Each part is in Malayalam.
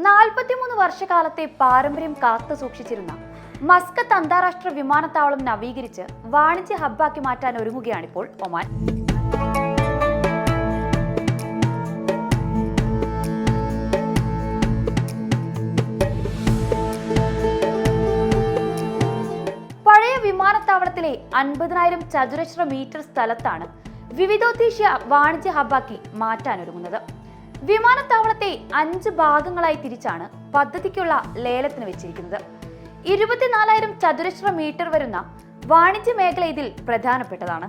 നാൽപ്പത്തിമൂന്ന് വർഷകാലത്തെ പാരമ്പര്യം കാത്തു സൂക്ഷിച്ചിരുന്ന മസ്കത്ത് അന്താരാഷ്ട്ര വിമാനത്താവളം നവീകരിച്ച് വാണിജ്യ ഹബ്ബാക്കി മാറ്റാൻ ഒരുങ്ങുകയാണിപ്പോൾ ഒമാൻ. പഴയ വിമാനത്താവളത്തിലെ അൻപതിനായിരം ചതുരശ്ര മീറ്റർ സ്ഥലത്താണ് വിവിധോദ്ദേശീയ വാണിജ്യ ഹബ്ബാക്കി മാറ്റാനൊരുങ്ങുന്നത് വിമാനത്താവളത്തെ അഞ്ച് ഭാഗങ്ങളായി തിരിച്ചാണ് പദ്ധതിക്കുള്ള ലേലത്തിന് വെച്ചിരിക്കുന്നത്. ഇരുപത്തിനാലായിരം ചതുരശ്ര മീറ്റർ വരുന്ന വാണിജ്യ മേഖല ഇതിൽ പ്രധാനപ്പെട്ടതാണ്.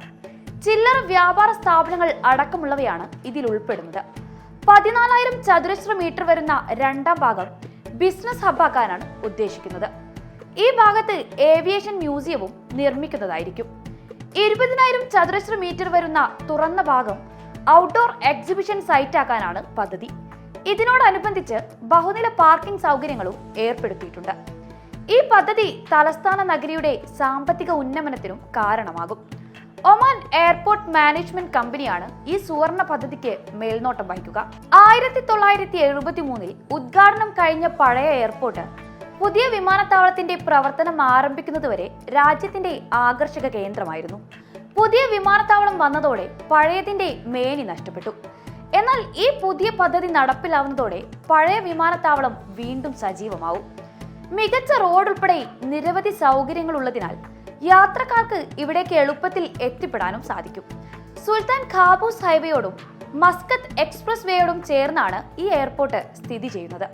ചില്ലറ വ്യാപാര സ്ഥാപനങ്ങൾ അടക്കമുള്ളവയാണ് ഇതിൽ ഉൾപ്പെടുന്നത്. പതിനാലായിരം ചതുരശ്ര മീറ്റർ വരുന്ന രണ്ടാം ഭാഗം ബിസിനസ് ഹബ്ബാക്കാനാണ് ഉദ്ദേശിക്കുന്നത്. ഈ ഭാഗത്ത് ഏവിയേഷൻ മ്യൂസിയവും നിർമ്മിക്കുന്നതായിരിക്കും. ഇരുപതിനായിരം ചതുരശ്ര മീറ്റർ വരുന്ന തുറന്ന ഭാഗം ഔട്ട്ഡോർ എക്സിബിഷൻ സൈറ്റ് ആക്കാനാണ് പദ്ധതി. ഇതിനോടനുബന്ധിച്ച് ബഹുനില പാർക്കിംഗ് സൗകര്യങ്ങളും ഏർപ്പെടുത്തിയിട്ടുണ്ട്. ഈ പദ്ധതി തലസ്ഥാന നഗരിയുടെ സാമ്പത്തിക ഉന്നമനത്തിനും കാരണമാകും. ഒമാൻ എയർപോർട്ട് മാനേജ്മെന്റ് കമ്പനിയാണ് ഈ സുവർണ പദ്ധതിക്ക് മേൽനോട്ടം വഹിക്കുക. ആയിരത്തി തൊള്ളായിരത്തി എഴുപത്തി മൂന്നിൽ ഉദ്ഘാടനം കഴിഞ്ഞ പഴയ എയർപോർട്ട് പുതിയ വിമാനത്താവളത്തിന്റെ പ്രവർത്തനം ആരംഭിക്കുന്നതുവരെ രാജ്യത്തിന്റെ ആകർഷക കേന്ദ്രമായിരുന്നു. പുതിയ വിമാനത്താവളം വന്നതോടെ പഴയതിന്റെ മേനി നഷ്ടപ്പെട്ടു. എന്നാൽ ഈ പുതിയ പദ്ധതി നടപ്പിലാവുന്നതോടെ പഴയ വിമാനത്താവളം വീണ്ടും സജീവമാവും. മികച്ച റോഡ് ഉൾപ്പെടെ നിരവധി സൗകര്യങ്ങൾ ഉള്ളതിനാൽ യാത്രക്കാർക്ക് ഇവിടേക്ക് എളുപ്പത്തിൽ എത്തിപ്പെടാനും സാധിക്കും. സുൽത്താൻ ഖാബൂസ് ഹൈവേയോടും മസ്കത്ത് എക്സ്പ്രസ് വേയോടും ചേർന്നാണ് ഈ എയർപോർട്ട് സ്ഥിതി ചെയ്യുന്നത്.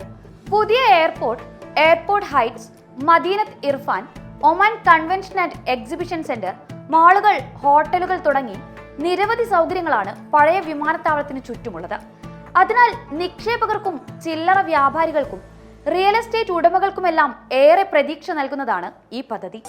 പുതിയ airport airport heights Madinat Irfan Oman convention and exhibition centre മാളുകൾ ഹോട്ടലുകൾ തുടങ്ങി നിരവധി സൗകര്യങ്ങളാണ് പഴയ വിമാനത്താവളത്തിന് ചുറ്റുമുള്ളത്. അതിനാൽ നിക്ഷേപകർക്കും ചില്ലറ വ്യാപാരികൾക്കും റിയൽ എസ്റ്റേറ്റ് ഉടമകൾക്കുമെല്ലാം ഏറെ പ്രതീക്ഷ നൽകുന്നതാണ് ഈ പദ്ധതി.